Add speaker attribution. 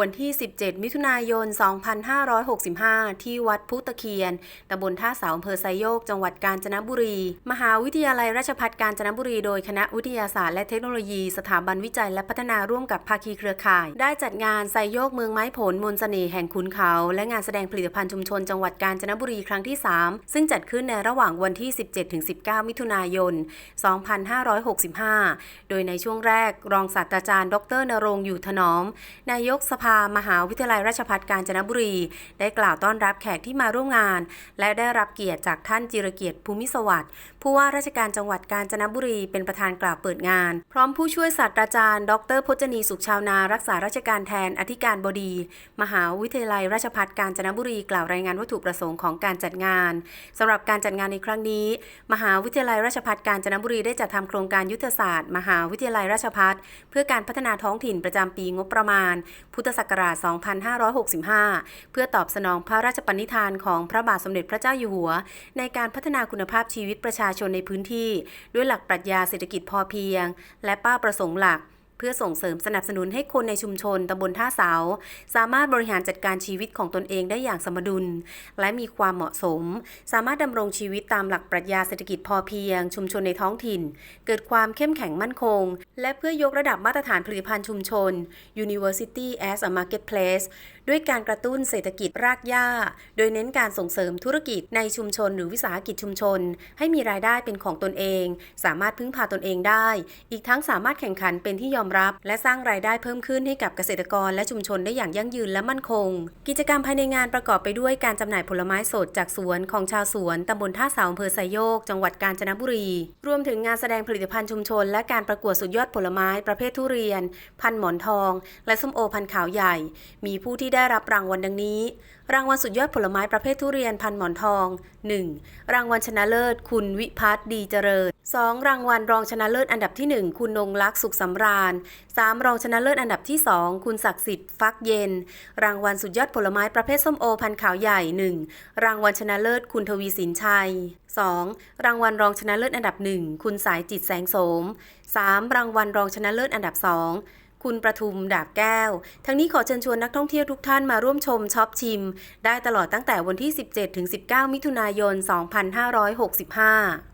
Speaker 1: วันที่ 17 มิถุนายน 2565 ที่วัดพุตะเคียน ตำบลท่าเสาอำเภอไซโยก จังหวัดกาญจนบุรี มหาวิทยาลัยราชภัฏกาญจนบุรี โดยคณะวิทยาศาสตร์และเทคโนโลยี สถาบันวิจัยและพัฒนาร่วมกับภาคีเครือข่าย ได้จัดงานไซโยกเมืองไม้ผลมนต์เสน่ห์แห่งขุนเขา และงานแสดงผลิตภัณฑ์ชุมชนจังหวัดกาญจนบุรีครั้งที่ 3 ซึ่งจัดขึ้นในระหว่างวันที่ 17-19 มิถุนายน 2565 โดยในช่วงแรก รองศาสตราจารย์ ดรนรงอยู่ถนอม นายกสภามหาวิทยาลัยราชภัฏกาญจนบุรี ได้กล่าวต้อนรับแขกที่มาร่วมงาน และได้รับเกียรติจากท่านจิรเกียรติภูมิสวัสดิ์ผู้ว่าราชการจังหวัดกาญจนบุรีเป็นประธานกล่าวเปิดงาน พร้อมผู้ช่วยศาสตราจารย์ ดรพจนีสุขชาวนารักษาราชการแทนอธิการบดี มหาวิทยาลัยราชภัฏกาญจนบุรีกล่าวรายงานวัตถุประสงค์ของการจัดงานสำหรับการจัดงานในครั้งนี้ มหาวิทยาลัยราชภัฏกาญจนบุรีได้จัดทำโครงการยุทธศาสตร์ มหาวิทยาลัยราชภัฏเพื่อการพัฒนาท้องถิ่นประจำปีงบประมาณ พุทธศักราช 2565 เพื่อตอบสนองพระราชปณิธานของพระบาทสมเด็จพระเจ้าอยู่หัว ในการพัฒนาคุณภาพชีวิตประชาชนในพื้นที่ ด้วยหลักปรัชญาเศรษฐกิจพอเพียง และเป้าประสงค์หลัก เพื่อส่งเสริมสนับสนุนให้คนในชุมชนตำบลท่าเสา สามารถบริหารจัดการชีวิตของตนเองได้อย่างสมดุล และมีความเหมาะสม สามารถดำรงชีวิตตามหลักปรัชญาเศรษฐกิจพอเพียง ชุมชนในท้องถิ่น เกิดความเข้มแข็งมั่นคง และเพื่อยกระดับมาตรฐานผลิตภัณฑ์ชุมชน University as a Marketplace ด้วยการกระตุ้นเศรษฐกิจรากหญ้า โดยเน้นการส่งเสริมธุรกิจในชุมชนหรือวิสาหกิจชุมชน ให้มีรายได้เป็นของตนเอง สามารถพึ่งพาตนเองได้ อีกทั้งสามารถแข่งขันเป็นที่ยอมรับ และสร้างรายได้เพิ่มขึ้นให้กับเกษตรกรและชุมชนได้อย่างยั่งยืนและมั่นคง กิจกรรมภายในงานประกอบไปด้วยการจำหน่ายผลไม้สดจากสวนของชาวสวนตำบลท่าเสาอำเภอไซโยก จังหวัดกาญจนบุรี รวมถึงงานแสดงผลิตภัณฑ์ชุมชน และการประกวดสุดยอดผลไม้ประเภททุเรียน พันหมอนทอง และส้มโอพันขาวใหญ่ มีผู้ที่ได้รับรางวัลดังนี้รางวัลสุดยอดผลไม้ประเภททุเรียนพันหมอนทอง 1. รางวัลชนะเลิศ คุณวิพัฒน์ดีเจริญ 2. รางวัลรองชนะเลิศอันดับที่ 1 คุณนงลักษณ์สุขสำราญ 3. รองชนะเลิศอันดับที่ 2 คุณศักดิ์สิทธิ์ฟักเย็น รางวัลสุดยอดผลไม้ประเภทส้มโอพันขาวใหญ่ 1 รางวัลชนะเลิศ คุณทวีสินชัย 2. รางวัลรองชนะเลิศอันดับ 1 คุณสายจิตแสงโสม 3. รางวัลรองชนะเลิศอันดับ 2 คุณประทุมดาบแก้ว ทั้งนี้ขอเชิญชวนนักท่องเที่ยวทุกท่านมาร่วมชมช็อปชิม ได้ตลอดตั้งแต่วันที่ 17-19 มิถุนายน 2565